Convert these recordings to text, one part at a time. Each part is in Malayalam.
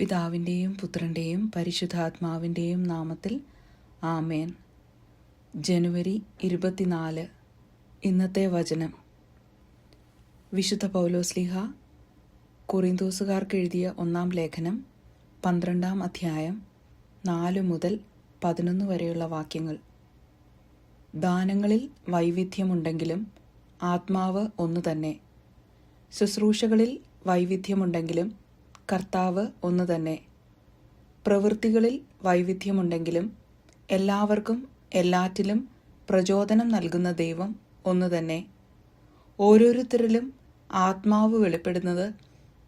പിതാവിന്റെയും പുത്രന്റെയും പരിശുദ്ധാത്മാവിന്റെയും നാമത്തിൽ ആമേൻ. ജനുവരി ഇരുപത്തിനാല് ഇന്നത്തെ വചനം. വിശുദ്ധ പൗലോസ്ലിഹ കുറിന്തോസുകാർക്ക് എഴുതിയ ഒന്നാം ലേഖനം പന്ത്രണ്ടാം അധ്യായം നാല് മുതൽ പതിനൊന്ന് വരെയുള്ള വാക്യങ്ങൾ. ദാനങ്ങളിൽ വൈവിധ്യമുണ്ടെങ്കിലും ആത്മാവ് ഒന്നു തന്നെ ശുശ്രൂഷകളിൽ വൈവിധ്യമുണ്ടെങ്കിലും കർത്താവ് ഒന്നു തന്നെ. പ്രവൃത്തികളിൽ വൈവിധ്യമുണ്ടെങ്കിലും എല്ലാവർക്കും എല്ലാറ്റിലും പ്രചോദനം നൽകുന്ന ദൈവം ഒന്നു തന്നെ. ഓരോരുത്തരിലും ആത്മാവ് വെളിപ്പെടുന്നത്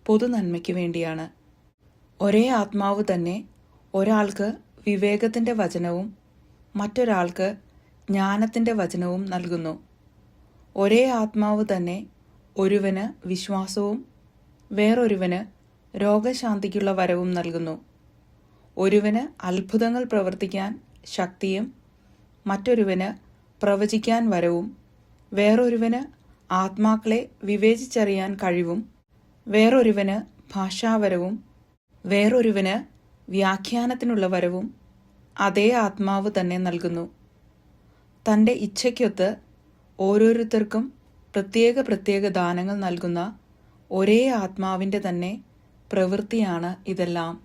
പൊതുനന്മയ്ക്ക് വേണ്ടിയാണ്. ഒരേ ആത്മാവ് തന്നെ ഒരാൾക്ക് വിവേകത്തിന്റെ വചനവും മറ്റൊരാൾക്ക് ജ്ഞാനത്തിന്റെ വചനവും നൽകുന്നു. ഒരേ ആത്മാവ് തന്നെ ഒരുവന് വിശ്വാസവും വേറൊരുവന് രോഗശാന്തിക്കുള്ള വരവും നൽകുന്നു. ഒരുവന് അത്ഭുതങ്ങൾ പ്രവർത്തിക്കാൻ ശക്തിയും മറ്റൊരുവന് പ്രവചിക്കാൻ വരവും വേറൊരുവന് ആത്മാക്കളെ വിവേചിച്ചറിയാൻ കഴിവും വേറൊരുവന് ഭാഷാവരവും വേറൊരുവന് വ്യാഖ്യാനത്തിനുള്ള വരവും അതേ ആത്മാവ് തന്നെ നൽകുന്നു. തന്റെ ഇച്ഛയ്ക്കൊത്ത് ഓരോരുത്തർക്കും പ്രത്യേക പ്രത്യേക ദാനങ്ങൾ നൽകുന്ന ഒരേ ആത്മാവിന്റെ തന്നെ പ്രവൃത്തിയാണ് ഇതെല്ലാം.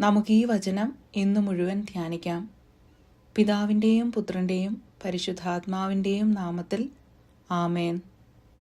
നമുക്ക് ഈ വചനം ഇന്നു മുഴുവൻ ധ്യാനിക്കാം. പിതാവിന്റെയും പുത്രന്റെയും പരിശുദ്ധാത്മാവിന്റെയും നാമത്തിൽ ആമേൻ.